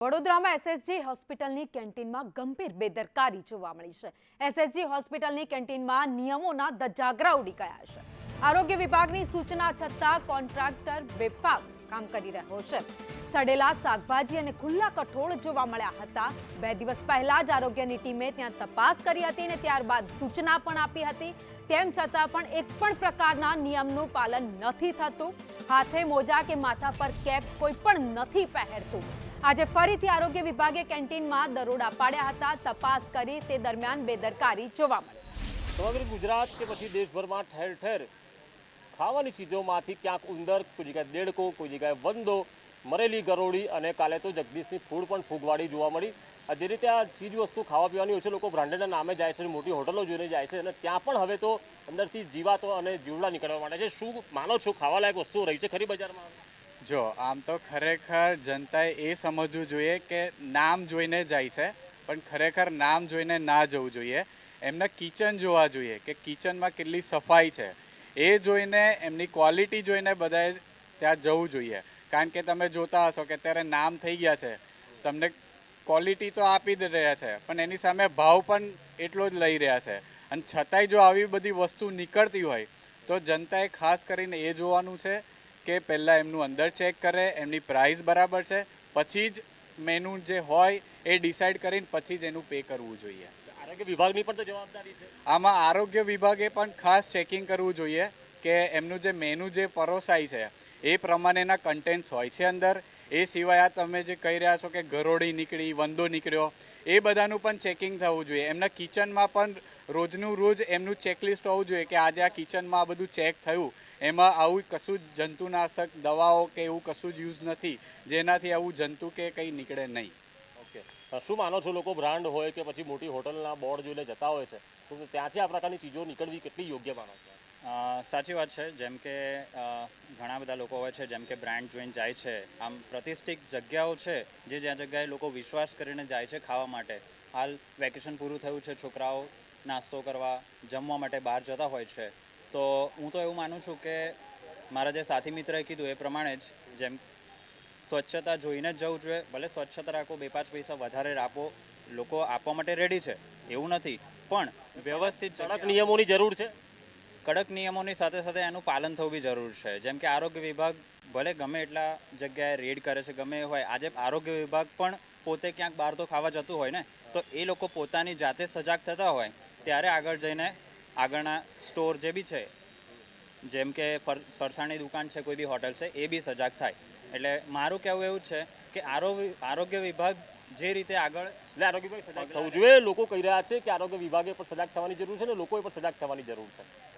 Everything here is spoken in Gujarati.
વડોદરામાં એસએસજી હોસ્પિટલની કેન્ટીનમાં ગંભીર બેદરકારી જોવા મળી છે. એસએસજી હોસ્પિટલની કેન્ટીનમાં નિયમોના ધજાગરા ઉડી ગયા છે. આરોગ્ય વિભાગની સૂચના છતાં કોન્ટ્રાક્ટર બેફામ કામ કરી રહ્યો છે. સડેલા શાકભાજી અને ખુલ્લા કઠોળ જોવા મળ્યા હતા. બે દિવસ પહેલા જ આરોગ્યની ટીમે ત્યાં તપાસ કરી હતી અને ત્યારબાદ સૂચના પણ આપી હતી. તેમ છતાં પણ એક પણ પ્રકારના નિયમનું પાલન નથી થતું. હાથે મોજા કે માથા પર કેપ કોઈ પણ નથી પહેરતું. આજે ફરીથી આરોગ્ય વિભાગે કેન્ટીનમાં દરોડા પાડ્યા હતા. તપાસ કરી તે દરમિયાન બેદરકારી જોવા મળી. સમગ્ર ગુજરાત કે પછી દેશભરમાં ઠેર ઠેર ખાવાની ચીજોમાંથી ક્યાંક ઉંદર, કોઈ જગ્યાએ દેડકો, કોઈ જગ્યાએ વંદો, મરેલી ગરોળી અને કાલે તો જગદીશની ફૂડ પણ ફૂગવાડી જોવા મળી. જે રીતે આ ચીજ વસ્તુ ખાવા પીવાની હોય છે, લોકો બ્રાન્ડેડના નામે જાય છે મોટી હોટલો જોઈને જાય છે અને ત્યાં પણ હવે તો અંદરથી જીવાતો અને જીવડા નીકળવા માટે છે. શું માનો છો, ખાવાલાયક વસ્તુઓ રહી છે ખરી બજારમાં? જો, આમ તો ખરેખર જનતાએ એ સમજવું જોઈએ કે નામ જોઈને જાય છે, પણ ખરેખર નામ જોઈને ના જવું જોઈએ. એમના કિચન જોવા જોઈએ કે કિચનમાં કેટલી સફાઈ છે. એ જોઈને, એમની ક્વોલિટી જોઈને બધાએ ત્યાં જવું જોઈએ. કારણ કે તમે જોતા હશો કે અત્યારે નામ થઈ ગયા છે. તમને ક્વોલિટી તો આપી જ રહ્યા છે, પણ એની સામે ભાવ પણ એટલો જ લઈ રહ્યા છે. અને છતાંય જો આવી બધી વસ્તુ નીકળતી હોય, તો જનતાએ ખાસ કરીને એ જોવાનું છે કે પહેલાં એમનું અંદર ચેક કરે એમની પ્રાઇસ બરાબર છે પછી જ મેનુ જે હોય એ ડિસાઇડ કરીને પછી જ એનું પે કરવું જોઈએ. આરોગ્ય વિભાગની પણ તો જવાબદારી છે. આમાં આરોગ્ય વિભાગે પણ ખાસ ચેકિંગ કરવું જોઈએ કે એમનું જે મેનુ જે પરોસાય છે એ પ્રમાણેના કન્ટેન્ટ્સ હોય છે અંદર. એ સિવાય આ તમે જે કહી રહ્યા છો કે ગરોળી નીકળી, વંદો નીકળ્યો, એ બધાનું પણ ચેકિંગ થવું જોઈએ. એમના કિચનમાં પણ રોજનું રોજ એમનું ચેકલિસ્ટ હોવું જોઈએ કે આજે આ કિચનમાં આ બધું ચેક થયું. એમાં આવું કશું જ જંતુનાશક, દવાઓ કે એવું કશું જ યુઝ નથી. જેનાથી આવું જંતુ કે કંઈ નીકળે નહીં. ઓકે. શું માનો છો લોકો બ્રાન્ડ હોય કે પછી મોટી હોટલના બોર્ડ જોઈને જતા હોય છે? તો ત્યાંથી આ પ્રકારની ચીજો નીકળવી કેટલી યોગ્ય માનો છો? સાચી વાત છે. જેમ કે ઘણા બધા લોકો હોય છે, જેમ કે બ્રાન્ડ જોઈને જાય છે. આમ પ્રતિષ્ઠિત જગ્યાઓ છે, જે જ્યાં જગ્યાએ લોકો વિશ્વાસ કરીને જાય છે ખાવા માટે. હાલ વેકેશન પૂરું થયું છે, છોકરાઓ નાસ્તો કરવા, જમવા માટે બહાર જતા હોય છે. તો હું તો એવું માનું છું કે, મારા જે સાથી મિત્રએ કીધું એ પ્રમાણે જ, જેમ સ્વચ્છતા જોઈને જ જવું જોઈએ. ભલે સ્વચ્છતા રાખો, બે પાંચ પૈસા વધારે રાખો, લોકો આપવા માટે રેડી છે. એવું નથી. પણ વ્યવસ્થિત કડક નિયમોની જરૂર છે. કડક નિયમોની સાથે સાથે એનું પાલન થવું બી જરૂર છે. જેમ કે આરોગ્ય વિભાગ ભલે ગમે એટલા જગ્યાએ રેડ કરે છે ગમે હોય આજે આરોગ્ય વિભાગ પણ પોતે ક્યાંક બહાર તો ખાવા જતું હોય ને તો એ લોકો પોતાની જાતે સજાગ થતા હોય ત્યારે આગળ જઈને આગળના સ્ટોર જે બી છે જેમ કે સરસાણની દુકાન છે કોઈ બી હોટલ છે એ બી સજાગ થાય. એટલે મારું કહેવું એવું છે કે આરો- આરોગ્ય વિભાગ જે રીતે આગળ એટલે આરોગ્ય વિભાગ સજાગ થવું જોઈએ. લોકો કહી રહ્યા છે કે આરોગ્ય વિભાગે પણ સજાગ થવાની જરૂર છે ને લોકોએ પણ સજાગ થવાની જરૂર છે.